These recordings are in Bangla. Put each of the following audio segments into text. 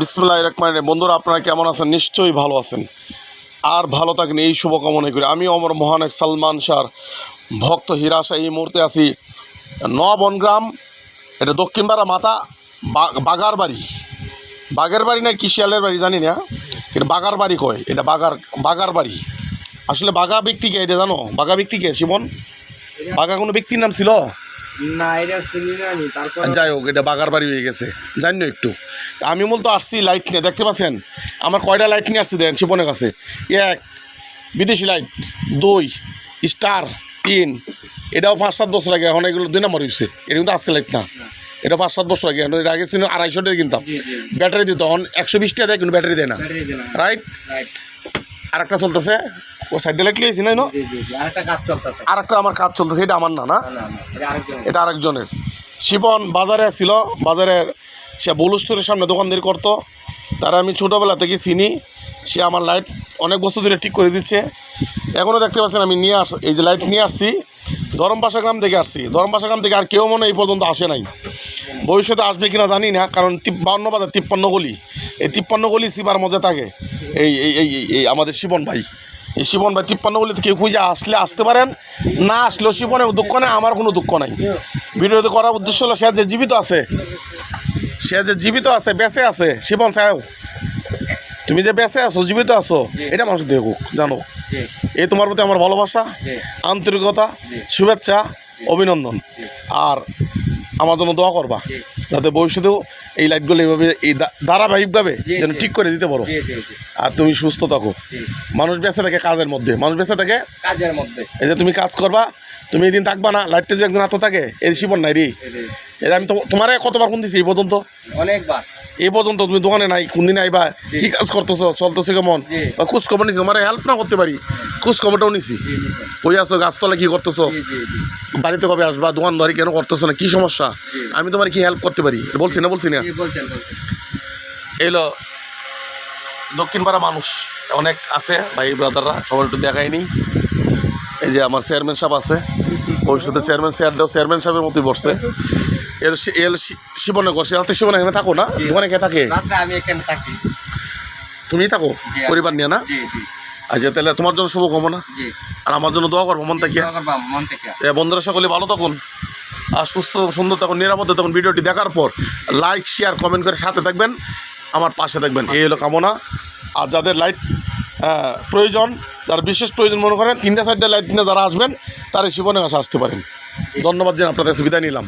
বিসমুল্লাহ রহমান বন্ধুরা, আপনারা কেমন আছেন? নিশ্চয়ই ভালো আছেন। আর ভালো থাকেন, এই শুভকামনা করি। আমি অমর মহানেক সালমান শাহর ভক্ত হিরাশা এই মুহূর্তে আছি নবনগ্রাম, এটা দক্ষিণ পাড়া মাথা বাগার বাড়ি বাগের বাড়ি না, কি শিয়ালের বাড়ি জানি না। এটা বাগার বাড়ি কয়, এটা বাগার বাগার বাড়ি আসলে বাগা ব্যক্তিকে এটা জানো? বাগা ব্যক্তিকে শিবন? বাঘা কোনো ব্যক্তির নাম ছিল? না এটা চিনি না আমি তারপর যাই হোক এটা বাগার বাড়ি হয়ে গেছে। জানি না একটু। আমি মূলত আসছি লাইট নিয়ে দেখতে পাচ্ছেন? আমার কয়টা লাইট নিয়ে আসছি দেন শিপনের কাছে। এক বিদেশি লাইট দুই স্টার তিন। এটাও পাঁচ সাত বছর আগে এখন এগুলো দুই নম্বর হয়েছে এটা কিন্তু আজকে লাইট না। এটা পাঁচ সাত বছর আগে এখন এর আগে ছিল আড়াইশো টাকা কিনতাম। ব্যাটারি দিত এখন একশো বিশ টাকা দেয় কিন্তু ব্যাটারি দেয় না। রাইট রাইট আর একটা চলতেছে। ও সাইডে লাইট লিয়েছি না? জি আরেকটা আর একটা আমার কাজ চলতেছে এটা আমার না না? না না না এটা আরেকজনের। শিবন বাজারে ছিল বাজারের সে বলু স্টোরের সামনে দোকানদারি করতো। তারা আমি ছোটোবেলা থেকে চিনি সে আমার লাইট অনেক বস্তু ধরে ঠিক করে দিচ্ছে। এখনও দেখতে পাচ্ছেন আমি নিয়ে আস এই যে লাইট নিয়ে আসছি ধরমপাশা গ্রাম থেকে আসছি। ধরমপাশা গ্রাম থেকে আর কেউ মনে এই পর্যন্ত আসে নাই। ভবিষ্যতে আসবে কিনা জানি না কারণ বাউন্ন বাজার তিপ্পান্ন গলি। এই তিপ্পান্ন গলি সিবার মধ্যে থাকে। এই এই এই এই- এই আমাদের শিবন ভাই। এই শিবন ভাই তিপ্পান্ন গলিতে কেউ খুঁজে আসলে আসতে পারেন না আসলেও শিবনের দুঃখ নেই আমার কোনো দুঃখ নাই। ভিডিওতে করার উদ্দেশ্য হলো সে যে জীবিত আছে সে যে জীবিত আছে বেঁচে আছে শিবন সাহেব। তুমি যে বেঁচে আছো জীবিত আছো এটা মানুষ দেখুক জানো এই তোমার প্রতি আমার ভালোবাসা আন্তরিকতা শুভেচ্ছা অভিনন্দন। আর আমার জন্য দোয়া করবা যাতে ভবিষ্যতেও এই লাইটগুলো এইভাবে এই ধারাবাহিকভাবে যেন ঠিক করে দিতে পারো। আর তুমি সুস্থ থাকো। মানুষ বেঁচে থাকে কাজের মধ্যে। মানুষ বেঁচে থাকে? কাজের মধ্যে। এই যে তুমি কাজ করবা তুমি এই দিন থাকবা না লাইটটা যদি একদিন আতো থাকে এর শিবন নাই রে। এটা আমি তোমার কতবার ফোন দিছি এই পর্যন্ত? অনেকবার। এই পর্যন্ত তুমি দোকানে নাই কোন দিন আইবা কি কাজ করতেছো? চলতেছে কেমন? বা খোঁজ খবর নিছি? তোমার হেল্প না করতে পারি। খোঁজ খবরটাও নিছি কই আছো? গাছতলা কি করতেছো? বাড়িতে কবে আসবা? দোকান ধরে কেন করতেছো না? কি সমস্যা? আমি তোমার কি হেল্প করতে পারি? বলছি না বলছি না? এলো দক্ষিণ পাড়া মানুষ অনেক আছে ভাই ব্রাদাররা সবার একটু দেখায়নি এই যে আমার চেয়ারম্যান সাহেব আছে ভবিষ্যতে চেয়ারম্যান চেয়ারটাও চেয়ারম্যান সাহেবের মতোই বসছে। এর এর শিবনগর সে রাতে শিবনগর এখানে থাকো না। দোকানে কে থাকে? আমি এখানে থাকি। তুমি থাকো? পরিবার নিয়ে না? আচ্ছা তাহলে তোমার জন্য শুভ কামনা জি। আর আমার জন্য দোয়া করব মন থেকে। বন্ধুরা সকলে ভালো থাকুন আর সুস্থ সুন্দর থাকুন নিরাপদে থাকুন ভিডিওটি দেখার পর লাইক শেয়ার কমেন্ট করে সাথে থাকবেন আমার পাশে থাকবেন। এই হলো কামনা। আর যাদের লাইট প্রয়োজন তার বিশেষ প্রয়োজন মনে করেন তিনটা চারটা লাইট নিয়ে যারা আসবেন তারা শিবনের কাছে আসতে পারেন। ধন্যবাদ জানাই আপনাদের সুবিধা বিদায় নিলাম।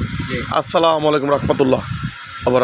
আসসালামু আলাইকুম রহমতুল্লাহ। আবার